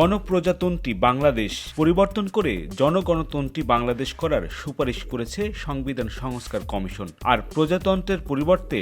গণপ্রজাতন্ত্রী বাংলাদেশ পরিবর্তন করে জনগণতন্ত্রী বাংলাদেশ করার সুপারিশ করেছে সংবিধান সংস্কার কমিশন। আর প্রজাতন্ত্রের পরিবর্তে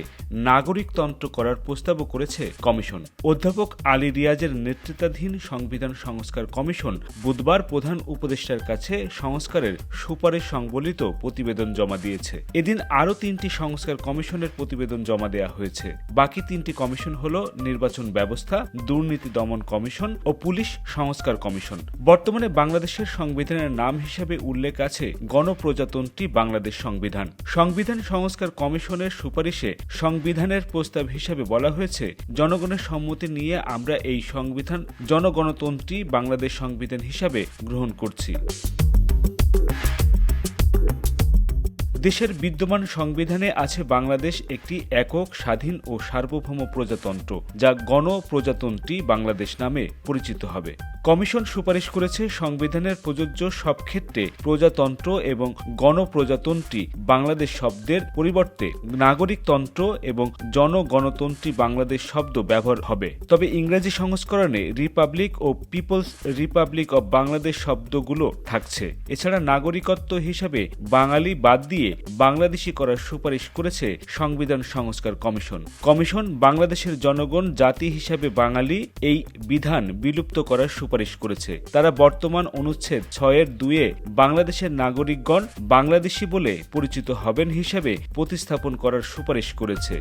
নাগরিকতন্ত্র করার প্রস্তাবও করেছে কমিশন। অধ্যাপক আলী রিয়াজের নেতৃত্বাধীন সংবিধান সংস্কার কমিশন বুধবার প্রধান উপদেষ্টার কাছে সংস্কারের সুপারিশ সংবলিত প্রতিবেদন জমা দিয়েছে। এদিন আরও তিনটি সংস্কার কমিশনের প্রতিবেদন জমা দেওয়া হয়েছে। বাকি তিনটি কমিশন হল নির্বাচন ব্যবস্থা, দুর্নীতি দমন কমিশন ও পুলিশ সংস্কার কমিশন। বর্তমানে বাংলাদেশের সংবিধানের নাম হিসেবে উল্লেখ আছে গণপ্রজাতন্ত্রী বাংলাদেশ সংবিধান। সংবিধান সংস্কার কমিশনের সুপারিশে সংবিধানের প্রস্তাব হিসেবে বলা হয়েছে, জনগণের সম্মতি নিয়ে আমরা এই সংবিধান জনগণতন্ত্রী বাংলাদেশ সংবিধান হিসাবে গ্রহণ করছি। দেশের বিদ্যমান সংবিধানে আছে বাংলাদেশ একটি একক, স্বাধীন ও সার্বভৌম প্রজাতন্ত্র, যা গণপ্রজাতন্ত্রী বাংলাদেশ নামে পরিচিত হবে। কমিশন সুপারিশ করেছে সংবিধানের প্রযোজ্য সব ক্ষেত্রে প্রজাতন্ত্র এবং গণপ্রজাতন্ত্রী বাংলাদেশ শব্দের পরিবর্তে নাগরিকতন্ত্র এবং জনগণতন্ত্রী বাংলাদেশ শব্দ ব্যবহার হবে। তবে ইংরেজি সংস্করণে রিপাবলিক ও পিপলস রিপাবলিক অব বাংলাদেশ শব্দগুলো থাকছে। এছাড়া নাগরিকত্ব হিসাবে বাঙালি বাদ দিয়ে বাংলাদেশি করার সুপারিশ করেছে সংবিধান সংস্কার কমিশন। কমিশন বাংলাদেশের জনগণ, জাতি হিসাবে বাঙালি এই বিধান বিলুপ্ত করার সুপারিশ করেছে। তারা বর্তমান অনুচ্ছেদ ছয়ের দুয়ে বাংলাদেশের নাগরিকগণ বাংলাদেশি বলে পরিচিত হবেন হিসাবে প্রতিস্থাপন করার সুপারিশ করেছে।